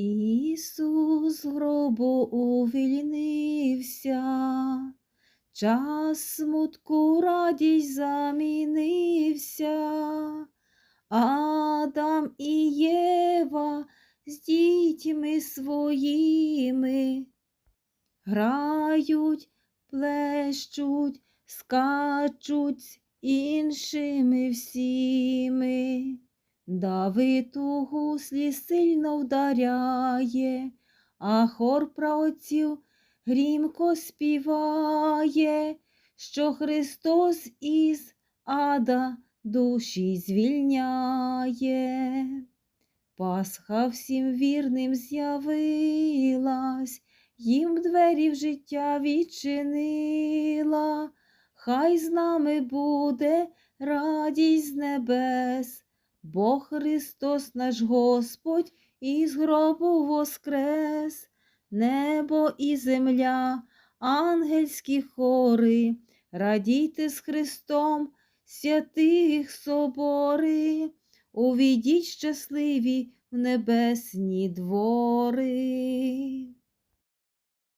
Ісус гробу увільнився, час смутку радість замінився, Адам і Єва з дітьми своїми грають, плещуть, скачуть іншими всіми. Давид у гуслі сильно вдаряє, а хор праотців грімко співає, що Христос із ада душі звільняє. Пасха всім вірним з'явилась, їм двері в життя відчинила, хай з нами буде радість з небес, бо Христос наш Господь із гробу воскрес, небо і земля, ангельські хори, радійте з Христом, святих собори, увійдіть щасливі в небесні двори.